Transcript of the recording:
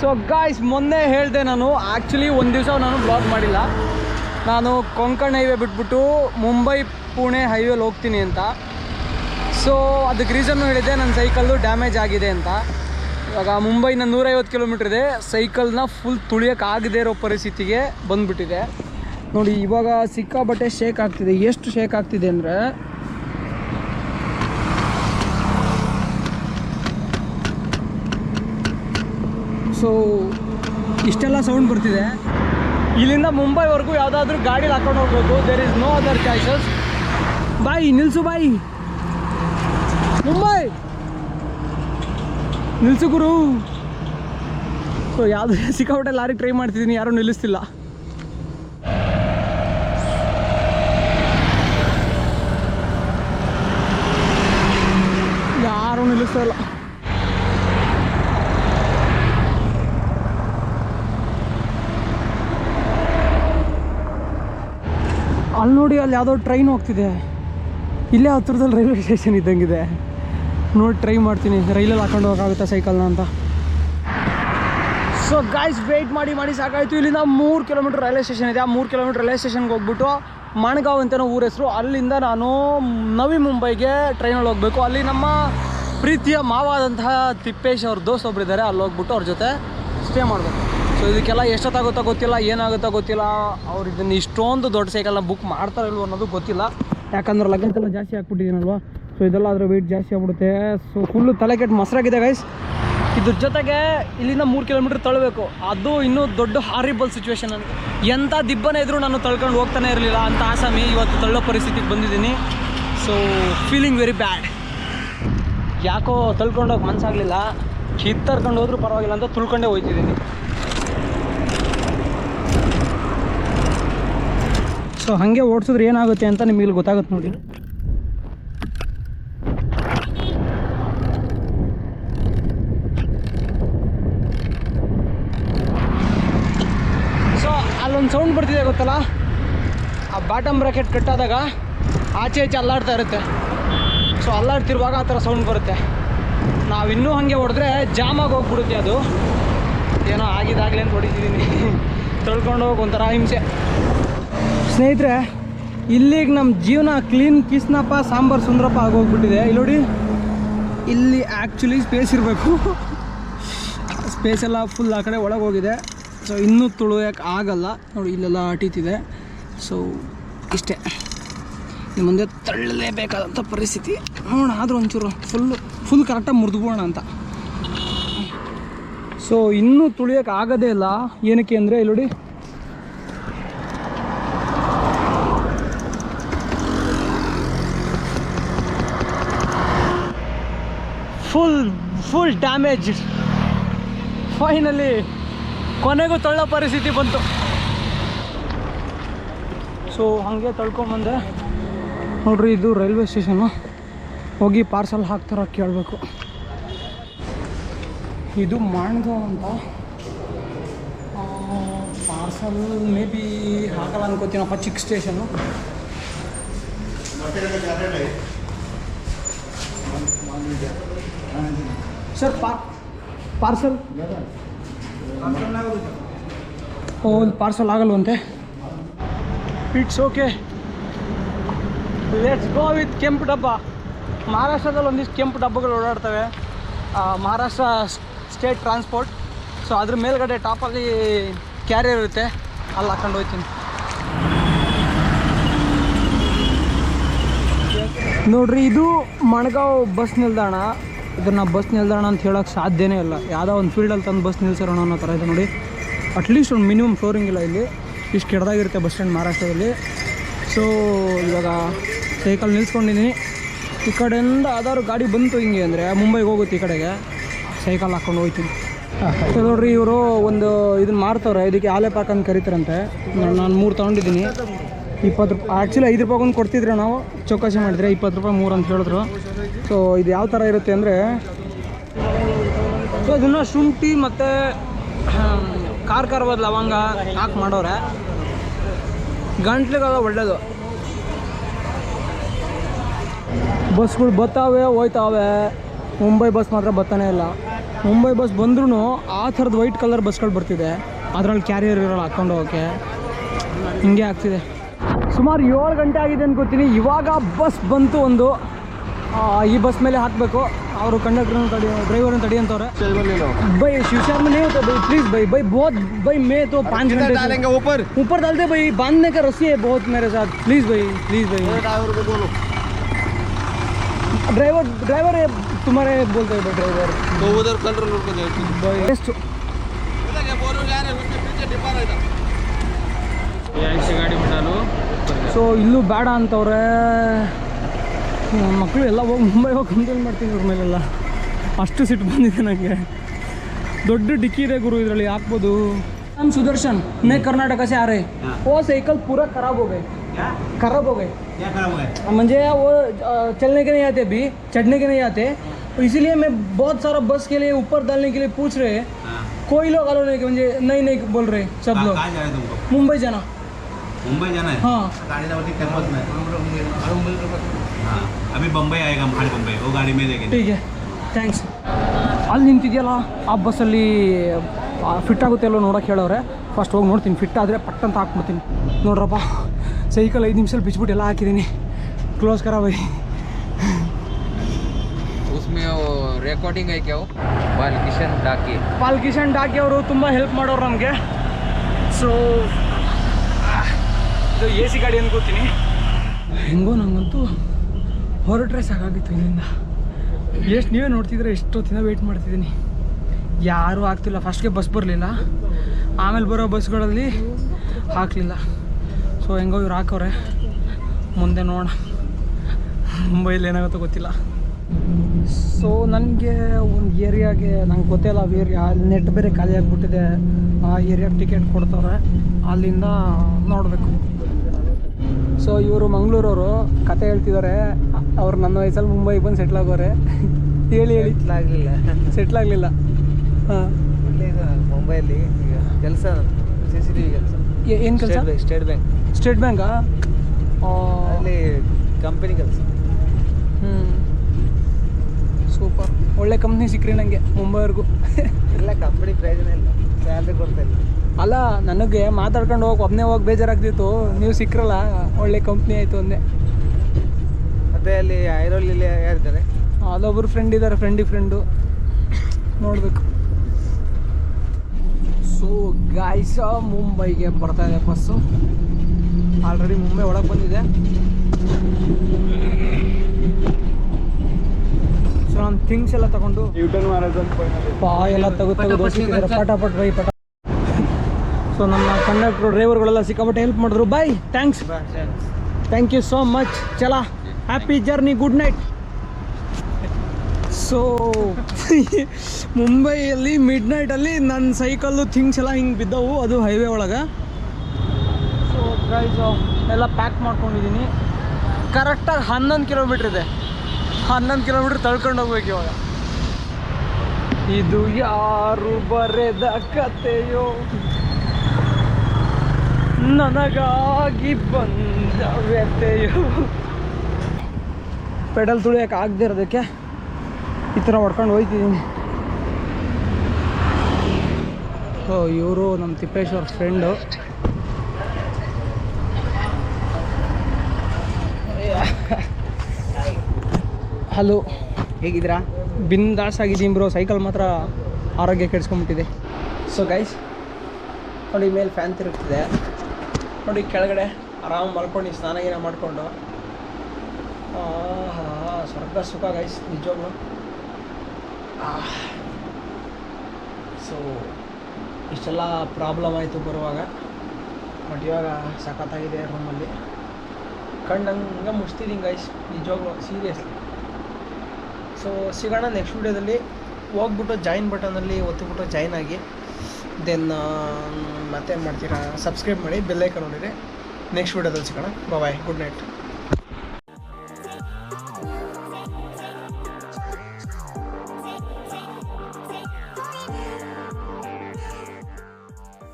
So guys ಮೊನ್ನೆ ಹೇಳಿದೆ ನಾನು ಆ್ಯಕ್ಚುಲಿ ಒಂದು ದಿವಸ ನಾನು ಬ್ಲಾಗ್ ಮಾಡಿಲ್ಲ. ನಾನು ಕೊಂಕಣ್ ಹೈವೇ ಬಿಟ್ಬಿಟ್ಟು ಮುಂಬೈ ಪುಣೆ ಹೈವೇಲಿ ಹೋಗ್ತೀನಿ ಅಂತ. ಸೊ ಅದಕ್ಕೆ ರೀಸನ್ನು ಹೇಳಿದೆ ನನ್ನ ಸೈಕಲ್ದು ಡ್ಯಾಮೇಜ್ ಆಗಿದೆ ಅಂತ. ಇವಾಗ ಮುಂಬೈನ ನೂರೈವತ್ತು ಕಿಲೋಮೀಟ್ರ್ ಇದೆ ಸೈಕಲ್ನ ಫುಲ್ ತುಳಿಯೋಕ್ಕಾಗದೇ ಇರೋ ಪರಿಸ್ಥಿತಿಗೆ ಬಂದ್ಬಿಟ್ಟಿದೆ. ನೋಡಿ, ಇವಾಗ ಸಿಕ್ಕಾಬಟ್ಟೆ ಶೇಕ್ ಆಗ್ತಿದೆ. ಎಷ್ಟು ಶೇಕ್ ಆಗ್ತಿದೆ ಅಂದರೆ ಸೊ ಇಷ್ಟೆಲ್ಲ ಸೌಂಡ್ ಬರ್ತಿದೆ. ಇಲ್ಲಿಂದ ಮುಂಬೈವರೆಗೂ ಯಾವುದಾದ್ರೂ ಗಾಡೀಲಿ ಹಾಕೊಂಡು ಹೋಗ್ಬೇಕು there is no other choices ಬಾಯ್ ನಿಲ್ಸು ಬಾಯ್ ಮುಂಬೈ! ನಿಲ್ಸು, ಗುರು. ಸೊ ಯಾವುದು ಸಿಕ್ಕಾಪಟ್ಟೆ ಲಾರಿ ಟ್ರೈ ಮಾಡ್ತಿದ್ದೀನಿ. ಯಾರೂ ನಿಲ್ಲಿಸ್ತಿಲ್ಲ. ಯಾರೂ ನಿಲ್ಲಿಸ್ತಾ ಇಲ್ಲ. ಅಲ್ಲಿ ನೋಡಿ ಅಲ್ಲಿ ಯಾವುದೋ ಟ್ರೈನ್ ಹೋಗ್ತಿದೆ. ಇಲ್ಲೇ ಹತ್ರದಲ್ಲಿ ರೈಲ್ವೆ ಸ್ಟೇಷನ್ ಇದ್ದಂಗಿದೆ. ನೋಡಿ ಟ್ರೈ ಮಾಡ್ತೀನಿ. ರೈಲಲ್ಲಿ ಹಾಕೊಂಡು ಹೋಗೋಕ್ಕಾಗುತ್ತಾ ಸೈಕಲ್ನ ಅಂತ. ಸೊ ಗಾಯ್ಸ್ ವೆಯ್ಟ್ ಮಾಡಿ ಮಾಡಿ ಸಾಕಾಯಿತು. ಇಲ್ಲಿಂದ ಮೂರು ಕಿಲೋಮೀಟ್ರ್ ರೈಲ್ವೆ ಸ್ಟೇಷನ್ ಇದೆ. ಆ ಮೂರು ಕಿಲೋಮೀಟ್ರ್ ರೈಲ್ವೆ ಸ್ಟೇಷನ್ಗೆ ಹೋಗ್ಬಿಟ್ಟು ಮಣಗಾವ್ ಅಂತಲೋ ಊರ ಹೆಸರು. ಅಲ್ಲಿಂದ ನಾನು ನವಿ ಮುಂಬೈಗೆ ಟ್ರೈನಲ್ಲಿ ಹೋಗಬೇಕು. ಅಲ್ಲಿ ನಮ್ಮ ಪ್ರೀತಿಯ ಮಾವಾದಂತಹ ತಿಪ್ಪೇಶ್ ಅವ್ರ ದೋಸ್ತ್ ಒಬ್ಬರಿದ್ದಾರೆ ಅಲ್ಲಿ ಹೋಗ್ಬಿಟ್ಟು ಅವ್ರ ಜೊತೆ ಸ್ಟೇ ಮಾಡಬೇಕು. ಸೊ ಇದಕ್ಕೆಲ್ಲ ಎಷ್ಟೊತ್ತಾಗುತ್ತೋ ಗೊತ್ತಿಲ್ಲ, ಏನಾಗುತ್ತೋ ಗೊತ್ತಿಲ್ಲ. ಅವ್ರು ಇದನ್ನು ಇಷ್ಟೊಂದು ದೊಡ್ಡ ಸೈಕಲ್ನ ಬುಕ್ ಮಾಡ್ತಾರೋ ಇಲ್ವೋ ಅನ್ನೋದು ಗೊತ್ತಿಲ್ಲ. ಯಾಕಂದ್ರೆ ಲಗೇಜ್ ಎಲ್ಲ ಜಾಸ್ತಿ ಹಾಕ್ಬಿಟ್ಟಿದ್ದೀನಲ್ವ ಸೊ ಇದೆಲ್ಲ ಅದರ ವೆಯ್ಟ್ ಜಾಸ್ತಿ ಆಗ್ಬಿಡುತ್ತೆ. ಸೊ ಫುಲ್ಲು ತಲೆ ಕೆಟ್ಟು ಮೊಸರಾಗಿದೆ ಗೈಸ್ ಇದ್ರ ಜೊತೆಗೆ ಇಲ್ಲಿಂದ ಮೂರು ಕಿಲೋಮೀಟ್ರ್ ತಳ್ಳಬೇಕು ಅದು ಇನ್ನೂ ದೊಡ್ಡ ಹಾರಿಬಲ್ ಸಿಚುವೇಶನ್ ನನಗೆ. ಎಂಥ ದಿಬ್ಬನೇ ಇದ್ದರೂ ನಾನು ತಳ್ಕೊಂಡು ಹೋಗ್ತಾನೆ ಇರಲಿಲ್ಲ ಅಂತ ಆಸಾಮಿ ಇವತ್ತು ತಳ್ಳೋ ಪರಿಸ್ಥಿತಿಗೆ ಬಂದಿದ್ದೀನಿ. ಸೊ ಫೀಲಿಂಗ್ ವೆರಿ ಬ್ಯಾಡ್ ಯಾಕೋ ತಳ್ಕೊಂಡೋಗಿ ಮನಸ್ಸಾಗಲಿಲ್ಲ ಕಿತ್ತರ್ಕೊಂಡು ಹೋದ್ರೂ ಪರವಾಗಿಲ್ಲ ಅಂತ ತುಳ್ಕೊಂಡೇ ಹೋಯ್ತಿದ್ದೀನಿ. ಸೊ ಹಾಗೆ ಓಡಿಸಿದ್ರೆ ಏನಾಗುತ್ತೆ ಅಂತ ನಿಮಗೆ ಗೊತ್ತಾಗುತ್ತೆ ನೋಡಿ. ಸೊ ಅಲ್ಲೊಂದು ಸೌಂಡ್ ಬರ್ತಿದೆ ಗೊತ್ತಲ್ಲ? ಆ ಬಾಟಮ್ ಬ್ರಾಕೆಟ್ ಕಟ್ಟಾದಾಗ ಆಚೆ ಈಚೆ ಅಲ್ಲಾಡ್ತಾ ಇರುತ್ತೆ. ಸೊ ಅಲ್ಲಾಡ್ತಿರುವಾಗ ಆ ಥರ ಸೌಂಡ್ ಬರುತ್ತೆ. ನಾವು ಹಾಗೆ ಹೊಡೆದ್ರೆ ಜಾಮಾಗಿ ಹೋಗ್ಬಿಡುತ್ತೆ ಅದು. ಏನೋ ಆಗಿದಾಗಲೇ ಅಂತ ಹೊಡಿತಿದ್ದೀನಿ ತೊಳ್ಕೊಂಡು ಹೋಗಿ ಒಂಥರ ಹಿಂಸೆ. ಸ್ನೇಹಿತರೆ, ಇಲ್ಲಿಗೆ ನಮ್ಮ ಜೀವನ ಕ್ಲೀನ್ ಕಿಸ್ನಪ್ಪ, ಸಾಂಬಾರು ಸುಂದರಪ್ಪ ಆಗೋಗ್ಬಿಟ್ಟಿದೆ. ಇಲ್ಲಿ ನೋಡಿ, ಇಲ್ಲಿ ಆ್ಯಕ್ಚುಲಿ ಸ್ಪೇಸ್ ಇರಬೇಕು. ಸ್ಪೇಸ್ ಎಲ್ಲ ಫುಲ್ ಆ ಕಡೆ ಒಳಗೆ ಹೋಗಿದೆ. ಸೊ ಇನ್ನೂ ತುಳಿಯೋಕೆ ಆಗಲ್ಲ. ನೋಡಿ, ಇಲ್ಲೆಲ್ಲ ಅಟೀತಿದೆ ಸೊ ಇಷ್ಟೇ. ಮುಂದೆ ತಳ್ಳಲೇಬೇಕಾದಂಥ ಪರಿಸ್ಥಿತಿ. ನೋಡೋಣ, ಆದರೂ ಒಂಚೂರು ಫುಲ್ಲು ಫುಲ್ ಕರೆಕ್ಟಾಗಿ ಮುರಿದ್ಬೋಣ ಅಂತ. ಸೊ ಇನ್ನೂ ತುಳಿಯೋಕೆ ಆಗೋದೇ ಇಲ್ಲ. ಏನಕ್ಕೆ ಅಂದರೆ, ಇಲ್ಲಿ ನೋಡಿ. ಫುಲ್ ಫುಲ್ ಡ್ಯಾಮೇಜ್ ಫೈನಲಿ ಕೊನೆಗೂ ತಳ್ಳೋ ಪರಿಸ್ಥಿತಿ ಬಂತು. ಸೊ ಹಾಗೆ ತಳ್ಕೊಂಬಂದೆ ನೋಡ್ರಿ, ಇದು ರೈಲ್ವೆ ಸ್ಟೇಷನು ಹೋಗಿ ಪಾರ್ಸಲ್ ಹಾಕ್ತಾರ ಕೇಳಬೇಕು. ಇದು ಮಾಡಿದ ಅಂತ. ಪಾರ್ಸಲ್ ಮೇ ಬಿ ಹಾಕಲ್ಲ ಅನ್ಕೋತೀನಪ್ಪ ಚಿಕ್ಕ station. Sir par parcel? Oh parcel ಆಗಲ್ವಂತೆ? It's okay let's go with ಕೆಂಪು ಡಬ್ಬ. ಮಹಾರಾಷ್ಟ್ರದಲ್ಲಿ ಒಂದಿಷ್ಟು ಕೆಂಪು ಡಬ್ಬಗಳು ಓಡಾಡ್ತವೆ. Maharashtra state transport. ಸೊ, ಅದ್ರ ಮೇಲ್ಗಡೆ ಟಾಪಲ್ಲಿ ಕ್ಯಾರಿಯರ್ ಇರುತ್ತೆ. ಅಲ್ಲಿ ಹಾಕೊಂಡು ಹೋಗ್ತೀನಿ. ನೋಡ್ರಿ, ಇದು ಮಣಗಾವ್ ಬಸ್ ನಿಲ್ದಾಣ. ಇದನ್ನ ಬಸ್ ನಿಲ್ದಾಣ ಅಂತ ಹೇಳೋಕ್ಕೆ ಸಾಧ್ಯನೇ ಇಲ್ಲ. ಯಾವುದೋ ಒಂದು ಫೀಲ್ಡಲ್ಲಿ ತಂದು ಬಸ್ ನಿಲ್ಸಿರೋಣ ಅನ್ನೋ ಥರ ಇದೆ ನೋಡಿ. ಅಟ್ಲೀಸ್ಟ್ ಒಂದು ಮಿನಿಮಮ್ ಫ್ಲೋರಿಂಗ್ ಇಲ್ಲ ಇಲ್ಲಿ. ಇಷ್ಟು ಕೆಡ್ದಾಗಿರುತ್ತೆ ಬಸ್ ಸ್ಟ್ಯಾಂಡ್ ಮಹಾರಾಷ್ಟ್ರದಲ್ಲಿ. ಸೊ ಇವಾಗ ಸೈಕಲ್ ನಿಲ್ಸ್ಕೊಂಡಿದ್ದೀನಿ ಈ ಕಡೆಯಿಂದ ಯಾವ್ದಾದ್ರು ಗಾಡಿ ಬಂತು ಹಿಂಗೆ ಅಂದರೆ ಮುಂಬೈಗೆ ಹೋಗುತ್ತೆ ಈ ಕಡೆಗೆ. ಸೈಕಲ್ ಹಾಕ್ಕೊಂಡು ಹೋಗ್ತೀನಿ. ನೋಡ್ರಿ ಇವರು ಒಂದು ಇದನ್ನ ಮಾರ್ತವ್ರೆ ಇದಕ್ಕೆ ಆಲೆ ಪಾಕ್ ಅಂತ ಕರೀತಾರಂತೆ. ನಾನು ಮೂರು ತೊಗೊಂಡಿದ್ದೀನಿ. ಇಪ್ಪತ್ತು ರೂಪಾಯಿ ಆ್ಯಕ್ಚುಲಿ ಐದು ರೂಪಾಯಿ ಒಂದು ಕೊಡ್ತಿದ್ರೆ ನಾವು ಚೌಕಾಸಿ ಮಾಡಿದ್ರೆ ಇಪ್ಪತ್ತು ರೂಪಾಯಿ ಮೂರು ಅಂತ ಹೇಳಿದ್ರು. ಸೊ ಇದು ಯಾವ ಥರ ಇರುತ್ತೆ ಅಂದರೆ ಸೊ ಇದನ್ನು ಶುಂಠಿ ಮತ್ತು ಖಾರ ಖಾರವಾದ ಲವಂಗ ಹಾಕಿ ಮಾಡೋರೆ. ಗಂಟ್ಲಿಗೆಲ್ಲ ಒಳ್ಳೇದು. ಬಸ್ಗಳು ಬರ್ತಾವೆ ಹೋಯ್ತಾವೆ ಮುಂಬೈ ಬಸ್ ಮಾತ್ರ ಬರ್ತಾನೆ ಇಲ್ಲ ಮುಂಬೈ ಬಸ್ ಬಂದ್ರೂ ಆ ಥರದ್ದು ವೈಟ್ ಕಲರ್ ಬಸ್ಗಳು ಬರ್ತಿದೆ ಅದರಲ್ಲಿ ಕ್ಯಾರಿಯರ್ ಇರೋಲ್ಲ ಹಾಕೊಂಡು ಹೋಗೋಕ್ಕೆ ಹಿಂಗೆ ಆಗ್ತಿದೆ ಸುಮಾರು ಏಳು ಗಂಟೆ ಆಗಿದೆ ಅನ್ಕೋತೀನಿ ಇವಾಗ ಬಸ್ ಬಂತು ಒಂದು ಆ, ಈ ಬಸ್ ಮೇಲೆ ಹಾಕಬೇಕು ಅವರು ಕಂಡಕ್ಟರ್ನ ತಡಿ ಡ್ರೈವರ್ನ ತಡಿ ಅಂತವ್ರೆ भाई शिव शर्मा नहीं होता भाई प्लीज भाई भाई बहुत भाई मैं तो पाँच घंटे से- डालेंगे ऊपर ऊपर डालते भाई बांधने का रस्सी है बहुत मेरे साथ प्लीज भाई प्लीज भाई ड्राइवर को बोलो ड्राइवर ड्राइवर है तुम्हारे बोलते हैं भाई ड्राइवर तो उधर कंट्रोलर को दे भाई बेस्ट बोलो जा रहे उसके पीछे डिब्बा रहता ऐसी गाड़ी में डालो ಸೊ ಇಲ್ಲೂ ಬೇಡ ಅಂತವ್ರೆ ನನ್ನ ಮಕ್ಕಳು ಎಲ್ಲ ಹೋಗಿ ಮುಂಬೈ ಹೋಗಿ ಕಂಪ್ಲೇಂಟ್ ಮಾಡ್ತೀನಿ ಇವ್ರ ಮೇಲೆಲ್ಲ ಅಷ್ಟು ಸಿಟ್ಟು ಬಂದಿದೆ ನನಗೆ ದೊಡ್ಡ ಡಿಕ್ಕಿ ಇದೆ ಗುರು ಇದರಲ್ಲಿ ಹಾಕ್ಬೋದು हम सुदर्शन मैं कर्नाटक से आ रहे वो साइकिल पूरा खराब हो गए खराब हो गए क्या खराब हो गया मुझे वो अ, चलने के नहीं आते अभी चढ़ने के नहीं आते तो इसीलिए मैं बहुत सारा बस के लिए ऊपर डालने के लिए पूछ रहे हैं कोई लोग अलो नहीं मुझे नहीं नहीं बोल रहे सब लोग कहाँ जा रहे तुमको मुंबई जाना मुंबई जाना है हाँ गाड़ी दौड़ती कैंपस में हाँ अभी बम्बई आएगा महाड़ बम्बई वो गाड़ी में देंगे ಟೀಕೆ ಥ್ಯಾಂಕ್ಸ್ ಅಲ್ಲಿ ನಿಂತಿದೆಯಲ್ಲ ಆ ಬಸ್ಸಲ್ಲಿ ಫಿಟ್ ಆಗುತ್ತೆ ಅಲ್ಲೋ ನೋಡೋಕೆ ಹೇಳೋರೆ ಫಸ್ಟ್ ಹೋಗಿ ನೋಡ್ತೀನಿ ಫಿಟ್ ಆದರೆ ಪಟ್ ಅಂತ ಹಾಕ್ಬಿಡ್ತೀನಿ ನೋಡ್ರಪ್ಪ ಸೈಕಲ್ ಐದು ನಿಮಿಷ ಬಿಚ್ಬಿಟ್ಟು ಎಲ್ಲ ಹಾಕಿದ್ದೀನಿ. ಕ್ಲೋಸ್ ಖರಾಬ್ ಬೈ. ರೆಕಾರ್ಡಿಂಗ್ ಆಯ್ಕೆವು ಬಾಲ್ ಕಿಶನ್ ಡಾಕಿ. ಬಾಲ್ ಕಿಶನ್ ಡಾಕಿ ಅವರು ತುಂಬ ಹೆಲ್ಪ್ ಮಾಡೋರು ನಮಗೆ. ಸೊ ಇದು ಎ ಸಿ ಗಾಡಿ ಅನ್ಕೋತೀನಿ ಹೆಂಗೋ ನನಗಂತೂ ಹೊರಟ್ರೆ ಸಾಕಾಗಿತ್ತು ಇಲ್ಲಿಂದ. ಎಷ್ಟು ನೀವೇ ನೋಡ್ತಿದ್ರೆ ಎಷ್ಟೊತ್ತಿನ ವೆಯ್ಟ್ ಮಾಡ್ತಿದ್ದೀನಿ. ಯಾರೂ ಆಗ್ತಿಲ್ಲ. ಫಸ್ಟ್ಗೆ ಬಸ್ ಬರಲಿಲ್ಲ. ಆಮೇಲೆ ಬರೋ ಬಸ್ಗಳಲ್ಲಿ ಹಾಕಲಿಲ್ಲ. ಸೊ ಹೆಂಗೋ ಇವ್ರು ಹಾಕವ್ರೆ. ಮುಂದೆ ನೋಡೋಣ. ಮುಂಬೈಲಿ ಏನಾಗುತ್ತೋ ಗೊತ್ತಿಲ್ಲ. ಸೊ ನನಗೆ ಒಂದು ಏರಿಯಾಗೆ ನಂಗೆ ಗೊತ್ತಿಲ್ಲ ಆ ಏರಿಯಾ. ಅಲ್ಲಿ ನೆಟ್ ಬೇರೆ ಖಾಲಿ ಆಗಿಬಿಟ್ಟಿದೆ. ಆ ಏರಿಯಾಗೆ ಟಿಕೆಟ್ ಕೊಡ್ತವ್ರೆ. ಅಲ್ಲಿಂದ ನೋಡಬೇಕು. ಸೊ ಇವರು ಮಂಗಳೂರವರು ಕತೆ ಹೇಳ್ತಿದ್ದಾರೆ ಅವ್ರು ನನ್ನ ವಯಸ್ಸಲ್ಲಿ ಮುಂಬೈಗೆ ಬಂದು ಸೆಟ್ಲ್ ಆಗೋರೆ. ಹೇಳಿ ಹೇಳಿ. ಆಗಲಿಲ್ಲ. ಸೆಟ್ಲ್ ಆಗಲಿಲ್ಲ. ಹಾಂ. ಮುಂಬೈಯಲ್ಲಿ ಈಗ ಕೆಲಸ ಸಿ ಸಿ ಟಿ ವಿ ಕೆಲಸ? ಏನು ಕೆಲಸ ಸ್ಟೇಟ್ ಬ್ಯಾಂಕ್ ಸ್ಟೇಟ್ ಬ್ಯಾಂಕ್ ಅಲ್ಲಿ ಕಂಪನಿ ಕೆಲಸ. ಹ್ಞೂ ಸೂಪರ್. ಒಳ್ಳೆ ಕಂಪ್ನಿ ಸಿಕ್ಕ್ರಿ ನನಗೆ ಮುಂಬೈವರೆಗೂ. ಇಲ್ಲ ಕಂಪ್ನಿ ಪ್ರಯೋಜನ ಇಲ್ಲ. ಸ್ಯಾಲ್ರಿ ಕೊಡ್ತಾ ಇಲ್ಲ. ಅಲ್ಲ ನನಗೆ ಮಾತಾಡ್ಕೊಂಡು ಹೋಗಿ ಒಬ್ಬನೇ ಹೋಗಿ ಬೇಜಾರಾಗ್ತಿತ್ತು. ನೀವು ಸಿಕ್ಕ್ರಲ್ಲ ಒಳ್ಳೆ ಕಂಪ್ನಿ ಆಯಿತು ಒಂದೇ ಮತ್ತೆ ಅಲ್ಲಿ ಐರೋಲಿ ಯಾರಿದ್ದಾರೆ? ಅಲ್ಲೊಬ್ರು ಫ್ರೆಂಡ್ ಇದ್ದಾರೆ ಫ್ರೆಂಡಿ ಫ್ರೆಂಡು ನೋಡಬೇಕು. ಸೊ ಗಾಯ್ಸ ಮುಂಬೈಗೆ ಬರ್ತಾ ಇದೆ ಬಸ್ಸು. ಆಲ್ರೆಡಿ ಮುಂಬೈ ಒಳಗೆ ಬಂದಿದೆ. ಸೊ ನಾನು ಥಿಂಗ್ಸ್ ಎಲ್ಲ ತಗೊಂಡು ಪಾ ಎಲ್ಲ ತೆಗೆದು ಪಟಾಪಟ್ ಬೈ ಪಟ ಸೊ ನಮ್ಮ ಕಂಡಕ್ಟ್ರು ಡ್ರೈವರ್ಗಳೆಲ್ಲ ಸಿಕ್ಕಾಪಟ್ಟೆ ಹೆಲ್ಪ್ ಮಾಡಿದ್ರು. Bye thanks thank you so much ಚಲ happy journey good night so ಮುಂಬೈಯಲ್ಲಿ ಮಿಡ್ ನೈಟಲ್ಲಿ ನನ್ನ ಸೈಕಲ್ಲು ಥಿಂಗ್ಸ್ ಎಲ್ಲ ಹಿಂಗೆ ಬಿದ್ದವು. ಅದು ಹೈವೇ ಒಳಗೆ. ಗೈಸ್ ಎಲ್ಲ ಪ್ಯಾಕ್ ಮಾಡ್ಕೊಂಡಿದ್ದೀನಿ ಕರೆಕ್ಟಾಗಿ ಹನ್ನೊಂದು ಕಿಲೋಮೀಟ್ರ್ ಇದೆ. ಹನ್ನೊಂದು ಕಿಲೋಮೀಟ್ರ್ ತಳ್ಕೊಂಡು ಹೋಗ್ಬೇಕು ಇವಾಗ. ಇದು ಯಾರು ಬರೆದ ಕತೆಯೋ ನನಗಾಗಿ ಬಂದ ವ್ಯತೆಯೋ ಪೆಡಲ್ ತುಳಿಯೋಕೆ ಆಗದೆ ಇರೋದಕ್ಕೆ ಈ ಥರ ಹೊಡ್ಕೊಂಡು ಹೋಯ್ತಿದ್ದೀನಿ. ಸೊ ಇವರು ನಮ್ಮ ತಿಪ್ಪೇಶ್ವರ್ ಫ್ರೆಂಡು ಹಲೋ. ಹೇಗಿದ್ದೀರಾ? ಬಿಂದಾಸ್ ಆಗಿದ್ದೀನಿ ಬ್ರೋ. ಸೈಕಲ್ ಮಾತ್ರ ಆರೋಗ್ಯ ಕೆಡಿಸ್ಕೊಂಬಿಟ್ಟಿದೆ ಸೊ ಗೈಸ್ ನೋಡಿ ಮೇಲೆ ಫ್ಯಾನ್ ತಿರುಗ್ತಿದೆ. ನೋಡಿ ಕೆಳಗಡೆ ಆರಾಮ್ ಮಲ್ಕೊಂಡು ಸ್ನಾನ ಗೀನ ಮಾಡಿಕೊಂಡು. ಸ್ವರ್ಗ ಸುಖ ಗೈಸ್ ನಿಜವಾಗ್ಲು. ಸೊ ಇಷ್ಟೆಲ್ಲ ಪ್ರಾಬ್ಲಮ್ ಆಯಿತು ಬರುವಾಗ. ಬಟ್ ಇವಾಗ ಸಖತ್ತಾಗಿದೆ ರೂಮಲ್ಲಿ ಕಣ್ಣಂಗೆ ಮುಚ್ತಿದ್ದೀನಿ ಗೈಸ್ ನಿಜವಾಗ್ಲು ಸೀರಿಯಸ್ಲಿ ಸೊ ಸಿಗೋಣ ನೆಕ್ಸ್ಟ್ ವೀಡಿಯೋದಲ್ಲಿ ಹೋಗ್ಬಿಟ್ಟು ಜಾಯಿನ್ ಬಟನಲ್ಲಿ ಒತ್ತಿಬಿಟ್ಟು ಜಾಯಿನ್ ಆಗಿ. ದೆನ್ ಮತ್ತೆ ಮಾಡ್ತೀರಾ? ಸಬ್ಸ್ಕ್ರೈಬ್ ಮಾಡಿ ಬೆಲ್ಲೈಕನ್ ನೋಡಿರಿ ನೆಕ್ಸ್ಟ್ ವೀಡಿಯೋದಲ್ಲಿ ಸಿಗೋಣ. Bye good night